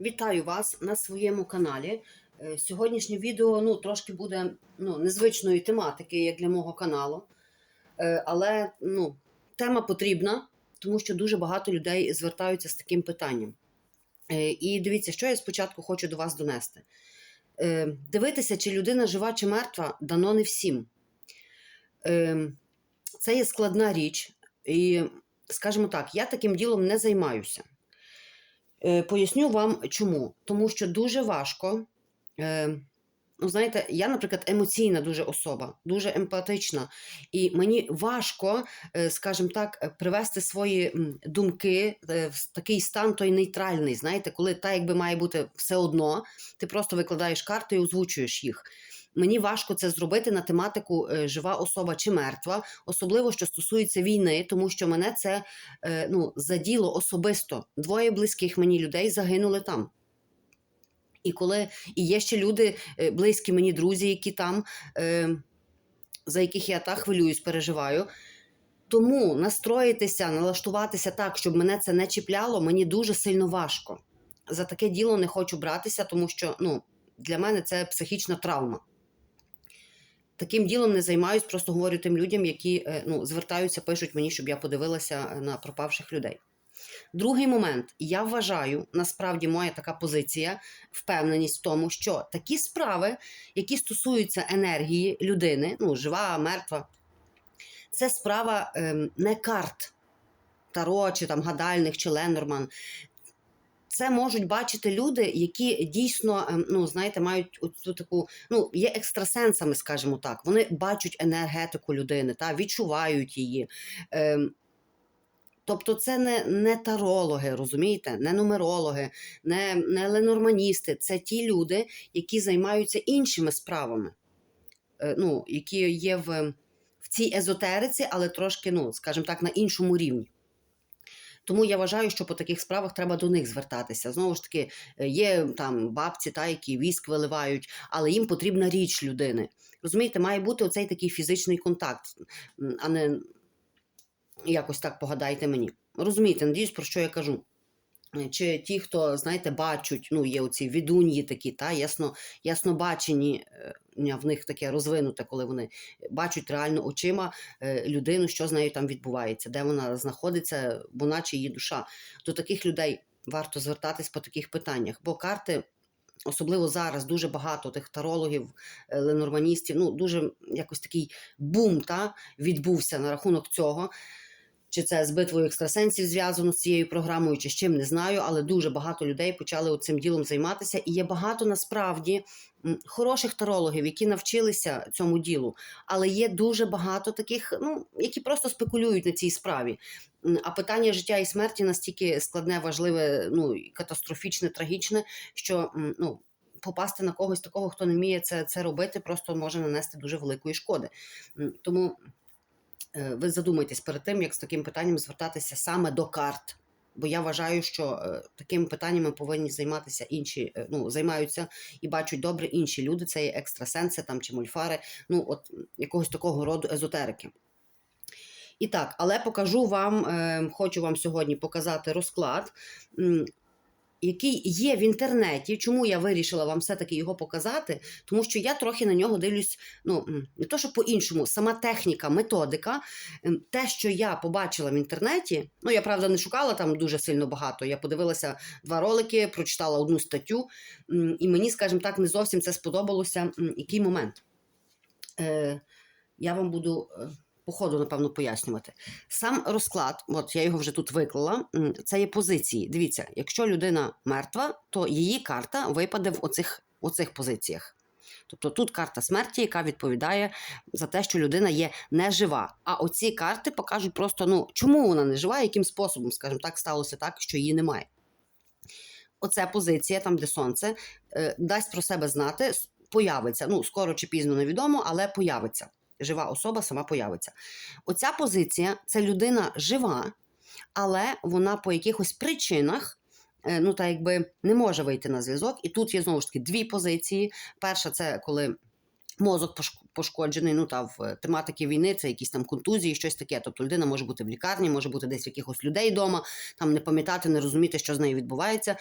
Вітаю вас на своєму каналі. Е, Сьогоднішнє відео ну, трошки буде ну, незвичної тематики, як для мого каналу. Е, Але ну, тема потрібна, тому що дуже багато людей звертаються з таким питанням. Е, І дивіться, що я спочатку хочу до вас донести. Дивитися, чи людина жива, чи мертва, дано не всім. Це є складна річ. І, скажімо так, я таким ділом не займаюся. Е, Поясню вам чому. Тому що дуже важко. Е, ну, знаєте, я, наприклад, емоційна дуже особа, дуже емпатична. І мені важко, е, скажімо так, привести свої думки в такий стан той нейтральний. Знаєте, коли так, якби має бути все одно, ти просто викладаєш карти і озвучуєш їх. Мені важко це зробити на тематику е, жива особа чи мертва, особливо що стосується війни, тому що мене це е, ну, заділо особисто. Двоє близьких мені людей загинули там. І коли і є ще люди, е, близькі мені друзі, які там, за яких я так хвилююсь, переживаю. Тому настроїтися, налаштуватися так, щоб мене це не чіпляло, мені дуже сильно важко. За таке діло не хочу братися, тому що ну, для мене це психічна травма. Таким ділом не займаюсь, просто говорю тим людям, які е, ну, звертаються, пишуть мені, щоб я подивилася на пропавших людей. Другий момент, я вважаю, насправді моя така позиція, впевненість в тому, що такі справи, які стосуються енергії людини, ну, жива, мертва, це справа ем, не карт Таро, чи там гадальних, чи Ленорман. Це можуть бачити люди, які дійсно, ем, ну знаєте, мають цю таку, ну є екстрасенсами, скажімо так. Вони бачать енергетику людини, та відчувають її. Ем, Тобто це не, не тарологи, розумієте, не нумерологи, не, не ленорманісти. Це ті люди, які займаються іншими справами, е, ну, які є в, в цій езотериці, але трошки, ну, скажімо так, на іншому рівні. Тому я вважаю, що по таких справах треба до них звертатися. Знову ж таки, е, є там бабці, та, які віск виливають, але їм потрібна річ людини. Розумієте, має бути оцей такий фізичний контакт, а не якось так погадайте мені. Розумієте, надіюсь, про що я кажу. Чи ті, хто, знаєте, бачать, ну, є оці відуньї такі, та, ясно, яснобачені, е, в них таке розвинуте, коли вони бачать реально очима е, людину, що з нею там відбувається, де вона знаходиться, бо наче її душа. До таких людей варто звертатись по таких питаннях, бо карти. Особливо зараз дуже багато тих тарологів, е, ленорманістів, ну дуже якось такий бум та, відбувся на рахунок цього. Чи це з битвою екстрасенсів зв'язано з цією програмою, чи з чим не знаю, але дуже багато людей почали цим ділом займатися. І є багато насправді хороших тарологів, які навчилися цьому ділу. Але є дуже багато таких, ну які просто спекулюють на цій справі. А питання життя і смерті настільки складне, важливе, ну катастрофічне, трагічне, що ну. Попасти на когось такого, хто не вміє це, це робити, просто може нанести дуже великої шкоди. Тому ви задумайтесь перед тим, як з таким питанням звертатися саме до карт. Бо я вважаю, що е, такими питаннями повинні займатися інші, е, ну, займаються і бачать добре інші люди, це є екстрасенси там, чи мульфари, ну, от якогось такого роду езотерики. І так, але покажу вам, е, хочу вам сьогодні показати розклад, який є в інтернеті. Чому я вирішила вам все-таки його показати? Тому що я трохи на нього дивлюсь, ну не то, що по-іншому, сама техніка, методика, ем, те, що я побачила в інтернеті. Ну, я правда не шукала там дуже сильно багато. Я подивилася два ролики, прочитала одну статтю, і мені, скажімо так, не зовсім це сподобалося. Який момент? Е, Я вам буду. По ходу, напевно, пояснювати. Сам розклад, от я його вже тут виклала, це є позиції. Дивіться, якщо людина мертва, то її карта випаде в оцих, оцих позиціях. Тобто тут карта смерті, яка відповідає за те, що людина є нежива. А оці карти покажуть просто, ну, чому вона не жива, яким способом, скажімо так, сталося так, що її немає. Оця позиція, там, де сонце, е, дасть про себе знати, появиться. Ну, скоро чи пізно невідомо, але появиться. Жива особа сама появиться. Оця позиція це людина жива, але вона по якихось причинах. е, Ну, так якби не може вийти на зв'язок. І тут є знову ж таки дві позиції. Перша це коли Мозок пошкоджений, ну та в тематики війни це якісь там контузії, щось таке. Тобто людина може бути в лікарні, може бути десь в якихось людей вдома, там не пам'ятати, не розуміти, що з нею відбувається,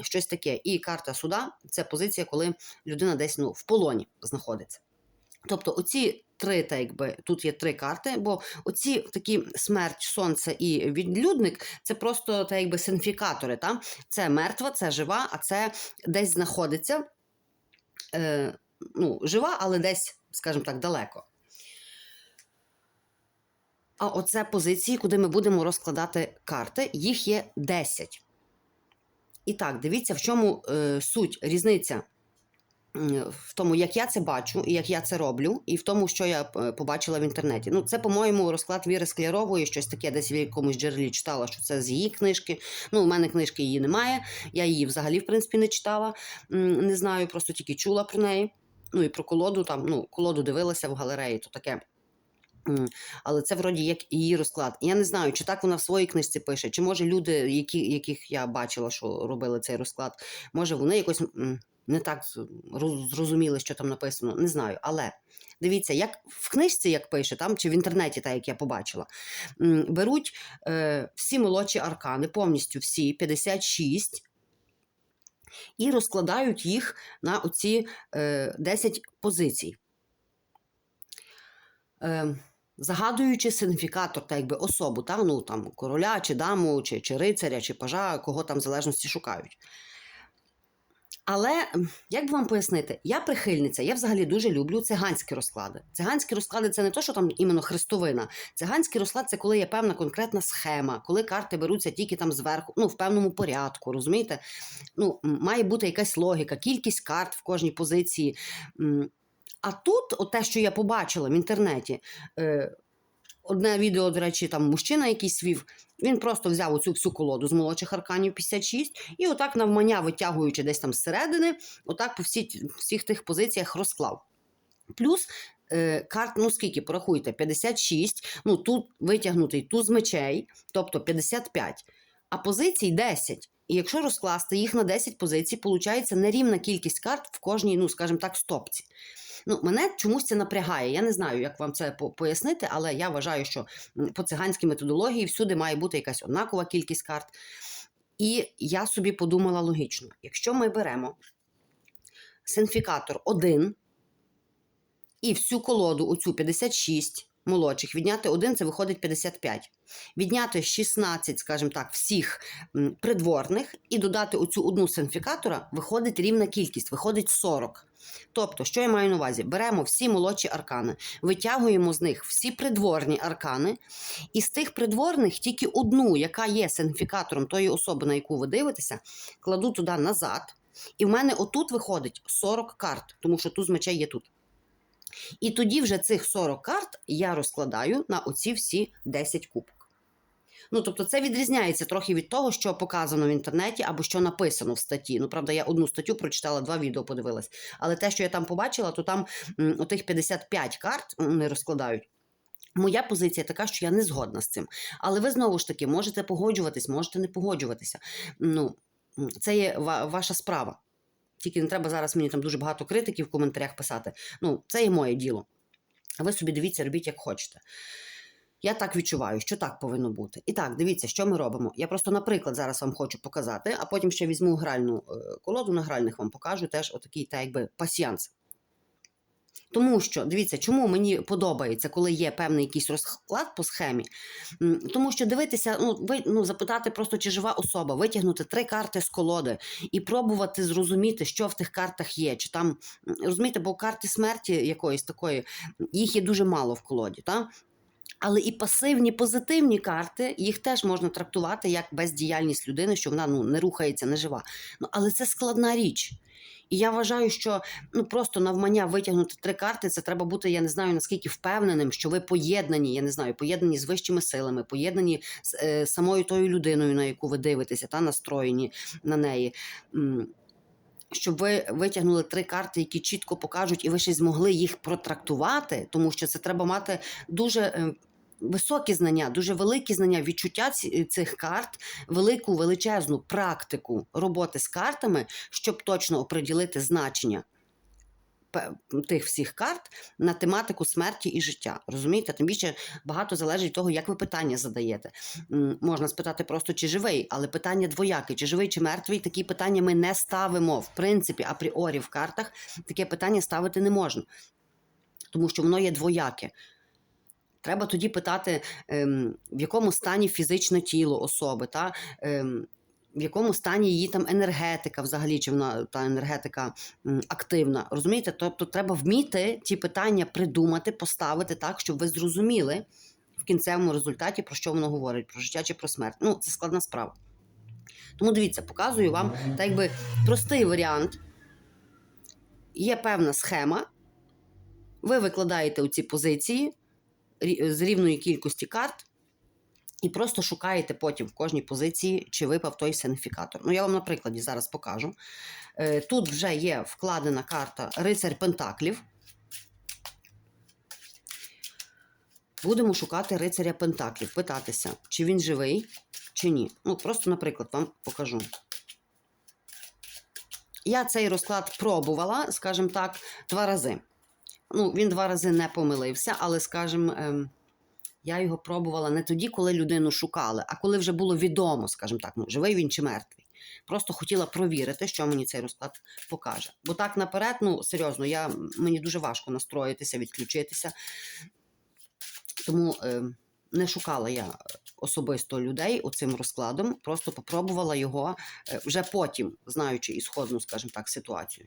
щось таке. І карта суда це позиція, коли людина десь ну, в полоні знаходиться. Тобто, оці три, так якби тут є три карти, бо оці такі смерть, сонце і відлюдник це просто так якби синфікатори. Та? Це мертва, це жива, а це десь знаходиться. Е, ну, жива, але десь, скажімо так, далеко. А оце позиції, куди ми будемо розкладати карти, їх є 10. І так, дивіться, в чому е, суть, різниця в тому, як я це бачу, і як я це роблю, і в тому, що я е, побачила в інтернеті. Ну, це, по-моєму, розклад Віри Склярової, щось таке, десь в якомусь джерелі читала, що це з її книжки. Ну, у мене книжки її немає. Я її взагалі, в принципі, не читала. Не знаю, просто тільки чула про неї. Ну і про колоду там, ну, колоду дивилася в галереї, то таке. Але це вроді як її розклад. Я не знаю, чи так вона в своїй книжці пише, чи може люди, які, яких я бачила, що робили цей розклад, може вони якось не так зрозуміли, що там написано. Не знаю. Але дивіться, як в книжці, як пише, там чи в інтернеті, так як я побачила, беруть е, всі молодші аркани, повністю всі 56. І розкладають їх на оці е, 10 позицій. Е, загадуючи сигніфікатор, так якби особу, та, ну, там, короля, чи даму, чи, чи рицаря, чи пажа, кого там в залежності шукають. Але як би вам пояснити, я прихильниця, я взагалі дуже люблю циганські розклади. Циганські розклади це не то, що там іменно хрестовина. Циганський розклад це коли є певна конкретна схема, коли карти беруться тільки там зверху, ну в певному порядку, розумієте? Ну, має бути якась логіка, кількість карт в кожній позиції. А тут, от те, що я побачила в інтернеті, е, одне відео, до речі, там мужчина якийсь вів, він просто взяв оцю всю колоду з молодших арканів 56 і отак навмання, витягуючи десь там зсередини, отак по всі, всіх тих позиціях розклав. Плюс е, карт, ну скільки, порахуйте, 56, ну тут витягнутий туз мечей, тобто 55, а позицій 10. І якщо розкласти їх на 10 позицій, виходить нерівна кількість карт в кожній, ну, скажімо так, стопці. Ну, мене чомусь це напрягає. Я не знаю, як вам це пояснити, але я вважаю, що по циганській методології всюди має бути якась однакова кількість карт. І я собі подумала логічно: якщо ми беремо синфікатор 1 і всю колоду, оцю 56 молодших, відняти 1 це виходить 55. Відняти 16, скажімо так, всіх придворних і додати оцю одну синфікатора, виходить рівна кількість, виходить 40. Тобто, що я маю на увазі? Беремо всі молодші аркани, витягуємо з них всі придворні аркани, і з тих придворних тільки одну, яка є сигніфікатором тої особи, на яку ви дивитеся, кладу туди назад. І в мене отут виходить 40 карт, тому що туз мечей є тут. І тоді вже цих 40 карт я розкладаю на оці всі 10 кубок. Ну, тобто, це відрізняється трохи від того, що показано в інтернеті або що написано в статті. Ну, правда, я одну статтю прочитала, два відео подивилась. Але те, що я там побачила, то там отих 55 карт не розкладають. Моя позиція така, що я не згодна з цим. Але ви знову ж таки можете погоджуватись, можете не погоджуватися. Ну, це є ваша справа. Тільки не треба зараз мені там дуже багато критиків в коментарях писати. Ну, це є моє діло. А ви собі дивіться, робіть як хочете. Я так відчуваю, що так повинно бути. І так, дивіться, що ми робимо. Я просто, наприклад, зараз вам хочу показати, а потім ще візьму гральну е, колоду на гральних вам покажу теж отакий, та якби пасіянс. Тому що, дивіться, чому мені подобається, коли є певний якийсь розклад по схемі. Тому що дивитися, ну, ви, ну, запитати просто, чи жива особа, витягнути три карти з колоди і пробувати зрозуміти, що в тих картах є. Чи там, розумієте, бо карти смерті якоїсь такої, їх є дуже мало в колоді. Та? Але і пасивні, позитивні карти, їх теж можна трактувати як бездіяльність людини, що вона ну, не рухається, не жива. Ну, але це складна річ. І я вважаю, що ну просто навмання витягнути три карти, це треба бути, я не знаю наскільки впевненим, що ви поєднані, я не знаю, поєднані з вищими силами, поєднані з е, самою тою людиною, на яку ви дивитеся, та настроєні на неї. Щоб ви витягнули три карти, які чітко покажуть, і ви ще змогли їх протрактувати, тому що це треба мати дуже е, високі знання, дуже великі знання, відчуття цих карт, велику величезну практику роботи з картами, щоб точно оприділити значення. тих всіх карт на тематику смерті і життя. Розумієте? Тим більше багато залежить від того, як ви питання задаєте. Можна спитати просто, чи живий, але питання двояке: чи живий, чи мертвий, такі питання ми не ставимо. В принципі, апріорі в картах таке питання ставити не можна, тому що воно є двояке. Треба тоді питати, ем, в якому стані фізичне тіло особи, та, ем, в якому стані її там енергетика, взагалі, чи вона та енергетика активна. Розумієте? Тобто треба вміти ті питання придумати, поставити так, щоб ви зрозуміли в кінцевому результаті, про що воно говорить, про життя чи про смерть. Ну, це складна справа. Тому дивіться, показую вам так якби простий варіант. Є певна схема. Ви викладаєте у ці позиції з рівної кількості карт. І просто шукаєте потім в кожній позиції, чи випав той сигніфікатор. Ну, я вам на прикладі зараз покажу. Е, Тут вже є вкладена карта Рицарь Пентаклів. Будемо шукати рицаря Пентаклів, питатися, чи він живий, чи ні. Ну, просто, наприклад, вам покажу. Я цей розклад пробувала, скажімо так, два рази. Ну, він два рази не помилився, але, скажімо, ем, я його пробувала не тоді, коли людину шукали, а коли вже було відомо, скажімо так, ну, живий він чи мертвий. Просто хотіла провірити, що мені цей розклад покаже. Бо так наперед, ну серйозно, я, мені дуже важко настроїтися, відключитися. Тому е, не шукала я особисто людей оцим розкладом, просто попробувала його е, вже потім, знаючи ісходну, скажімо так, ситуацію.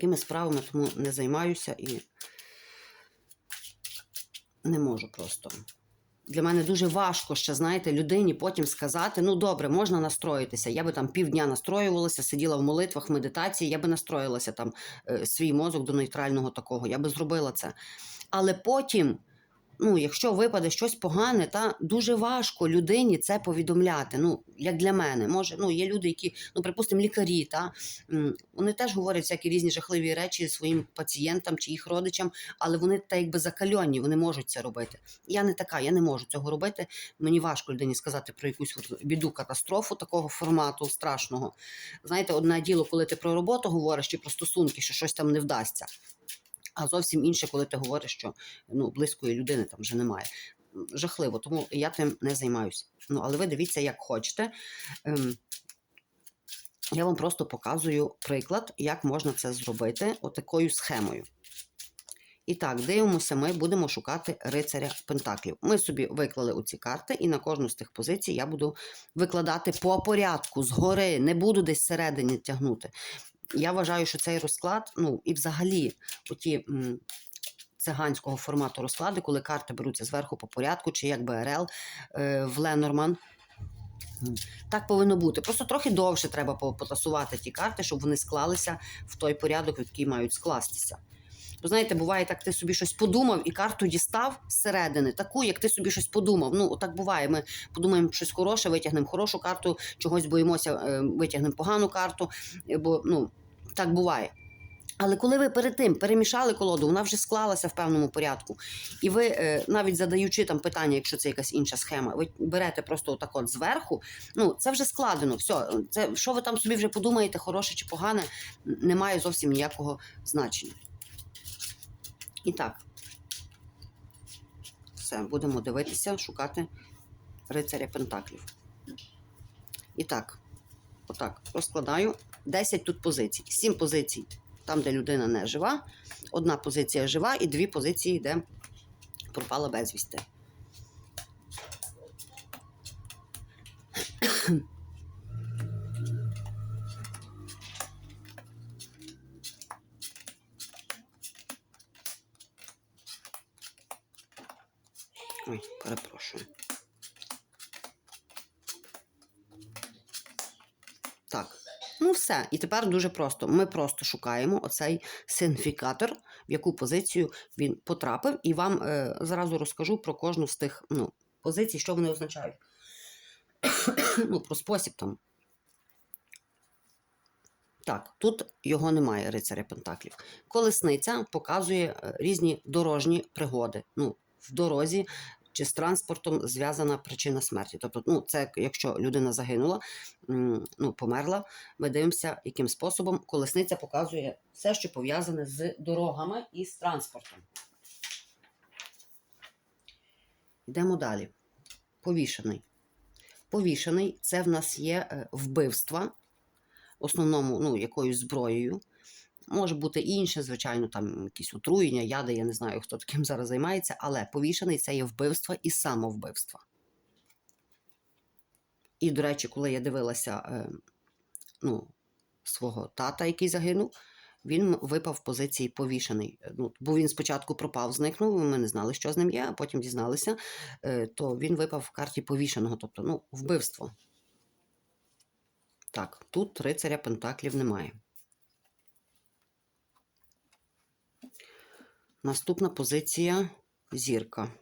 Такими справами тому не займаюся і не можу просто. Для мене дуже важко ще, знаєте, людині потім сказати: ну добре, можна настроїтися. Я би там півдня настроювалася, сиділа в молитвах, в медитації, я би настроїлася там е, свій мозок до нейтрального такого, я би зробила це. Але потім, ну, якщо випаде щось погане, та дуже важко людині це повідомляти. Ну, як для мене, може, ну є люди, які, ну, припустимо, лікарі, та вони теж говорять всякі різні жахливі речі своїм пацієнтам чи їх родичам, але вони так якби закальонні, вони можуть це робити. Я не така, я не можу цього робити. Мені важко людині сказати про якусь біду, катастрофу такого формату страшного. Знаєте, одне діло, коли ти про роботу говориш чи про стосунки, що щось там не вдасться. А зовсім інше, коли ти говориш, що ну, близької людини там вже немає. Жахливо, тому я тим не займаюся. Ну, але ви дивіться, як хочете. Ем, я вам просто показую приклад, як можна це зробити отакою схемою. І так, дивимося, ми будемо шукати рицаря Пентаклів. Ми собі виклали оці карти, і на кожну з тих позицій я буду викладати по порядку, згори, не буду десь всередині тягнути. Я вважаю, що цей розклад, ну і взагалі, оті м, циганського формату розклади, коли карти беруться зверху по порядку, чи як БРЛ е, в Ленорман. Так повинно бути. Просто трохи довше треба по- потасувати ті карти, щоб вони склалися в той порядок, в який мають скластися. Бо знаєте, буває так, ти собі щось подумав і карту дістав зсередини, таку, як ти собі щось подумав. Ну, отак буває. Ми подумаємо щось хороше, витягнемо хорошу карту, чогось боїмося, е, витягнемо погану карту, е, бо ну, так буває. Але коли ви перед тим перемішали колоду, вона вже склалася в певному порядку. І ви, е, навіть задаючи там питання, якщо це якась інша схема, ви берете просто отак от зверху, ну це вже складено. Все, це що ви там собі вже подумаєте, хороше чи погане, не має зовсім ніякого значення. І так, все, будемо дивитися, шукати рицаря Пентаклів. І так, отак, розкладаю 10 тут позицій. 7 позицій там, де людина не жива, одна позиція жива і дві позиції, де пропала безвісти. Так. Ну, все. І тепер дуже просто. Ми просто шукаємо оцей сигніфікатор, в яку позицію він потрапив, і вам е, зразу розкажу про кожну з тих ну, позицій, що вони означають. ну, про спосіб там. Так, тут його немає, рицаря Пентаклів. Колесниця показує е, різні дорожні пригоди. Ну, в дорозі чи з транспортом зв'язана причина смерті. Тобто, ну, це якщо людина загинула, ну, померла, ми дивимося, яким способом колесниця показує все, що пов'язане з дорогами і з транспортом. Йдемо далі. Повішений. Повішений це в нас є е, вбивства, основному ну, якоюсь зброєю. Може бути інше, звичайно, там якісь отруєння, яди, я не знаю, хто таким зараз займається, але повішений це є вбивство і самовбивство. І, до речі, коли я дивилася е, ну, свого тата, який загинув, він випав в позиції повішений. Ну, бо він спочатку пропав, зникнув, ми не знали, що з ним є, а потім дізналися, е, то він випав в карті повішеного, тобто ну, вбивство. Так, тут рицаря Пентаклів немає. Наступна позиція зірка.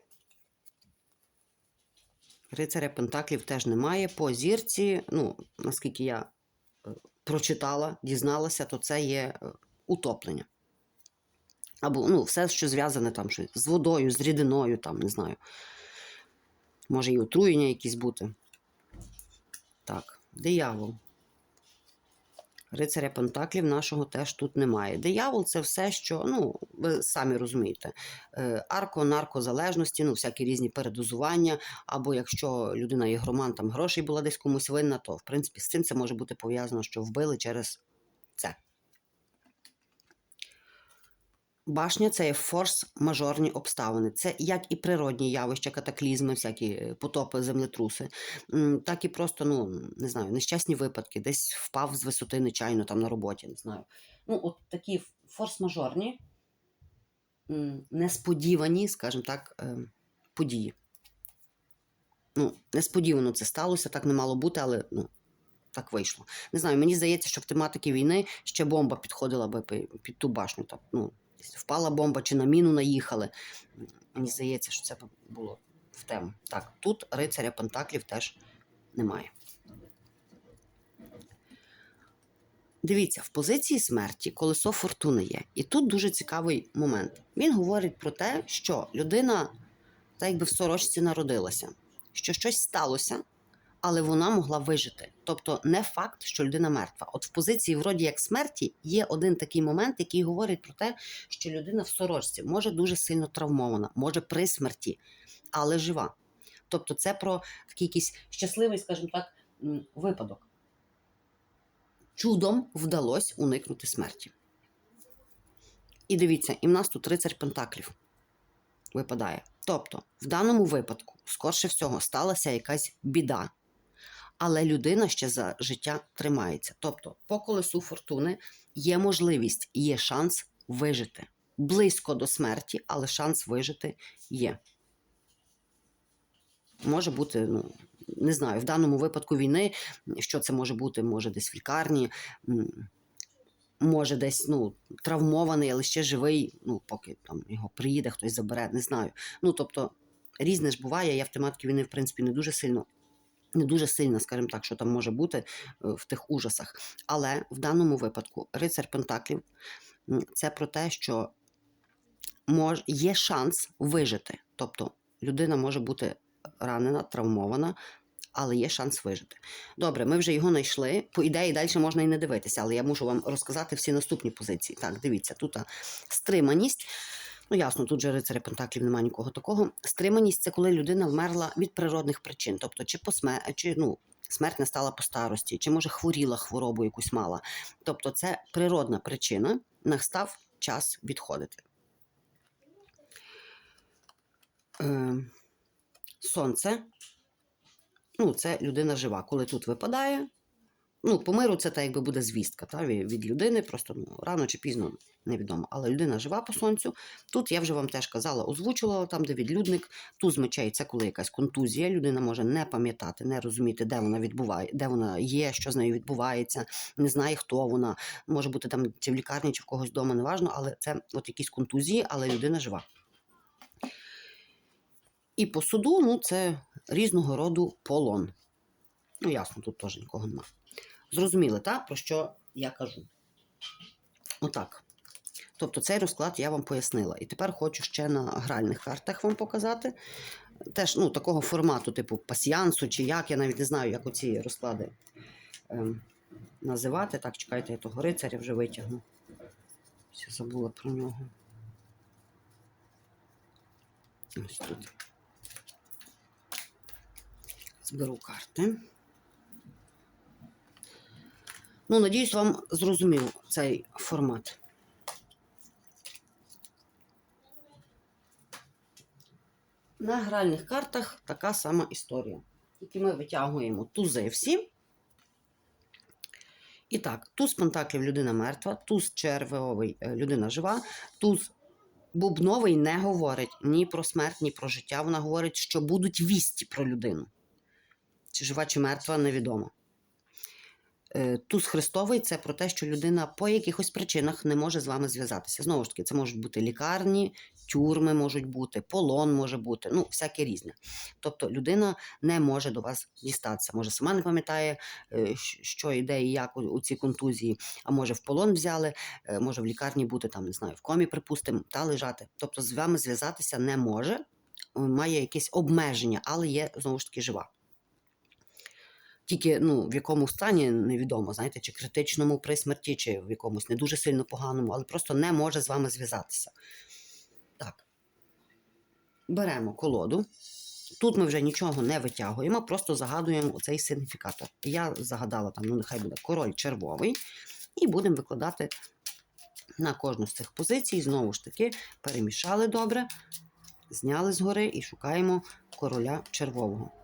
Рицаря Пентаклів теж немає. По зірці, ну, наскільки я е, прочитала, дізналася, то це є е, утоплення. Або ну, все, що зв'язане там щось з водою, з рідиною, там, не знаю. Може і отруєння якісь бути. Так, диявол. Рицаря Пентаклів нашого теж тут немає. Диявол це все, що, ну, ви самі розумієте, е, арко, наркозалежності, ну, всякі різні передозування, або якщо людина є громан, там грошей була десь комусь винна, то в принципі з цим це може бути пов'язано, що вбили через це. Башня це є форс-мажорні обставини. Це як і природні явища, катаклізми, всякі е, потопи, землетруси, так і просто, ну, не знаю, нещасні випадки, десь впав з висоти нечайно там на роботі, не знаю. Ну, от такі форс-мажорні, несподівані, скажімо так, е, події. Ну, несподівано це сталося, так не мало бути, але ну, так вийшло. Не знаю, мені здається, що в тематиці війни ще бомба підходила би під ту башню. Так, ну, впала бомба чи на міну наїхали. Мені здається, що це було в тему. Так, тут рицаря Пентаклів теж немає. Дивіться, в позиції смерті колесо фортуни є. І тут дуже цікавий момент. Він говорить про те, що людина, так якби в сорочці народилася, що щось сталося, але вона могла вижити. Тобто, не факт, що людина мертва. От в позиції, вроді як смерті, є один такий момент, який говорить про те, що людина в сорочці може дуже сильно травмована, може при смерті, але жива. Тобто, це про такий якийсь щасливий, скажімо так, випадок. Чудом вдалося уникнути смерті. І дивіться, і в нас тут рицарь Пентаклів випадає. Тобто, в даному випадку, скорше всього, сталася якась біда, але людина ще за життя тримається. Тобто, по колесу фортуни є можливість, є шанс вижити. Близько до смерті, але шанс вижити є. Може бути, ну, не знаю, в даному випадку війни, що це може бути, може десь в лікарні, може десь ну, травмований, але ще живий, ну, поки там його приїде, хтось забере, не знаю. Ну, тобто, різне ж буває. Я в тематиці війни, в принципі, не дуже сильно. Не дуже сильно, скажімо так, що там може бути е, в тих ужасах. Але в даному випадку рицар Пентаклів це про те, що мож, є шанс вижити. Тобто людина може бути ранена, травмована, але є шанс вижити. Добре, ми вже його знайшли. По ідеї, далі можна і не дивитися, але я мушу вам розказати всі наступні позиції. Так, дивіться, тут стриманість. Ну, ясно, тут же рицаря Пентаклів немає нікого такого. Стриманість це коли людина вмерла від природних причин, тобто чи по смер... чи ну. Смерть настала по старості, чи може хворіла хворобу якусь мала. Тобто це природна причина, настав час відходити. Е, сонце. Ну, це людина жива. Коли тут випадає, ну, по миру це так якби буде звістка та, від людини, просто ну, рано чи пізно невідомо. Але людина жива по сонцю. Тут я вже вам теж казала, озвучувала там, де відлюдник, туз мечей це коли якась контузія. Людина може не пам'ятати, не розуміти, де вона відбуває, де вона є, що з нею відбувається, не знає, хто вона. Може бути там чи в лікарні, чи в когось вдома, неважно, але це от якісь контузії, але людина жива. І по суду, ну, це різного роду полон. Ну, ясно, тут теж нікого нема. Зрозуміли, так, про що я кажу? Отак. Тобто цей розклад я вам пояснила. І тепер хочу ще на гральних картах вам показати. теж ну, такого формату, типу пасіянсу чи як, я навіть не знаю, як оці розклади ем, називати. Так, чекайте, я того рицаря вже витягну. Все забула про нього. Ось тут. Зберу карти. Ну, надіюсь, вам зрозумів цей формат. На гральних картах така сама історія. Тільки ми витягуємо тузи всі. І так, туз пентаклів людина мертва, туз червовий е, людина жива, туз бубновий не говорить ні про смерть, ні про життя. Вона говорить, що будуть вісті про людину. Чи жива, чи мертва, невідомо. Е, Туз Христовий це про те, що людина по якихось причинах не може з вами зв'язатися. Знову ж таки, це можуть бути лікарні, тюрми можуть бути, полон може бути, ну, всяке різне. Тобто людина не може до вас дістатися. Може, сама не пам'ятає, е, що йде і як у, у ці контузії, а може в полон взяли, е, може в лікарні бути там, не знаю, в комі, припустимо, та лежати. Тобто з вами зв'язатися не може, має якесь обмеження, але є знову ж таки жива. Тільки ну, в якому стані невідомо, знаєте, чи критичному при смерті, чи в якомусь не дуже сильно поганому, але просто не може з вами зв'язатися. Так. Беремо колоду. Тут ми вже нічого не витягуємо, просто загадуємо оцей сигніфікатор. Я загадала там, ну нехай буде король червовий, і будемо викладати на кожну з цих позицій. Знову ж таки, перемішали добре, зняли згори і шукаємо короля червового.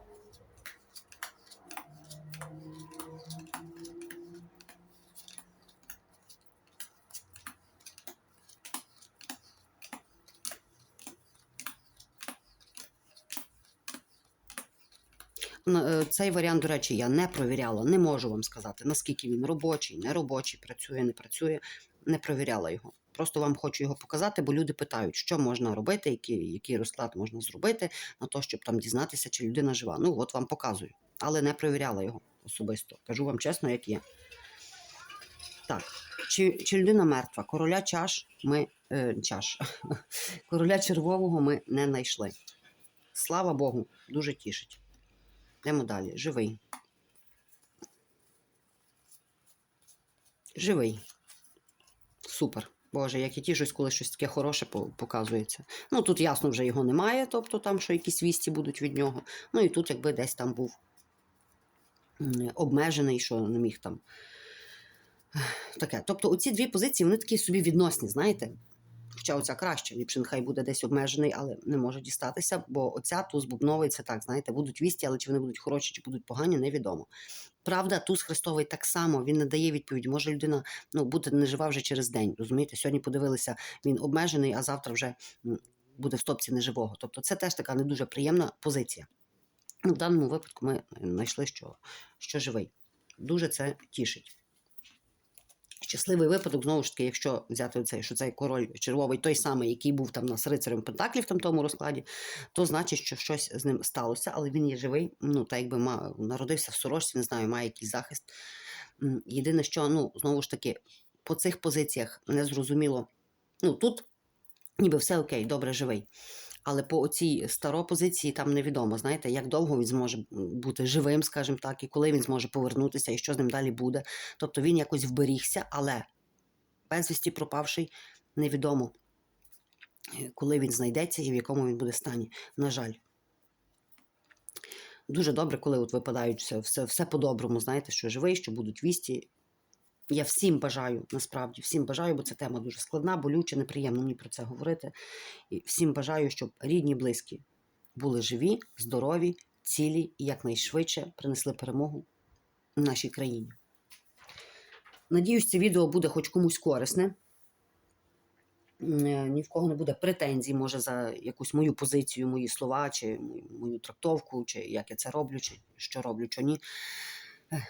Цей варіант, до речі, я не провіряла, не можу вам сказати, наскільки він робочий, не робочий, працює, не працює. Не провіряла його. Просто вам хочу його показати, бо люди питають, що можна робити, який, який розклад можна зробити на те, щоб там дізнатися, чи людина жива. Ну, от вам показую. Але не провіряла його особисто. Кажу вам чесно, як є. Так, чи, чи людина мертва? Короля чаш ми е, чаш. Короля червового ми не знайшли. Слава Богу, дуже тішить. Йдемо далі. Живий. Живий. Супер. Боже, як я тішусь, коли щось таке хороше показується. Ну, тут ясно вже його немає, тобто там, що якісь вісті будуть від нього. Ну і тут, якби десь там був обмежений, що не міг там. Таке. Тобто, оці дві позиції, вони такі собі відносні, знаєте? Хоча оця краще, ліпше нехай буде десь обмежений, але не може дістатися, бо оця туз бубновий, це так, знаєте, будуть вісті, але чи вони будуть хороші, чи будуть погані, невідомо. Правда, туз Христовий так само він не дає відповіді. Може людина ну, буде нежива вже через день. Розумієте, сьогодні подивилися, він обмежений, а завтра вже буде в стопці неживого. Тобто це теж така не дуже приємна позиція. Ну, в даному випадку ми знайшли, що, що живий. Дуже це тішить. Щасливий випадок, знову ж таки, якщо взяти оцей, що цей король червовий, той самий, який був там нас рицарем Пентаклів там тому розкладі, то значить, що щось з ним сталося, але він є живий. Ну, так якби ма, народився в сорочці, не знаю, має якийсь захист. Єдине, що, ну, знову ж таки, по цих позиціях не зрозуміло. Ну, тут ніби все окей, добре, живий. Але по оцій старопозиції там невідомо, знаєте, як довго він зможе бути живим, скажімо так, і коли він зможе повернутися, і що з ним далі буде. Тобто він якось вберігся, але безвісті пропавший невідомо, е, коли він знайдеться і в якому він буде стані. На жаль. Дуже добре, коли от випадають все, все, все по-доброму, знаєте, що живий, що будуть вісті. Я всім бажаю, насправді, всім бажаю, бо ця тема дуже складна, болюча, неприємно мені про це говорити. І всім бажаю, щоб рідні, близькі були живі, здорові, цілі і якнайшвидше принесли перемогу нашій країні. Надіюсь, це відео буде хоч комусь корисне. Е, Ні в кого не буде претензій, може, за якусь мою позицію, мої слова, чи мою трактовку, чи як я це роблю, чи що роблю, чи ні.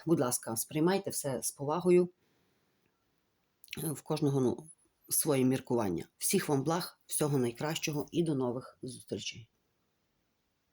Будь ласка, сприймайте все з повагою. В кожного ну, своє міркування. Всіх вам благ, всього найкращого і до нових зустрічей.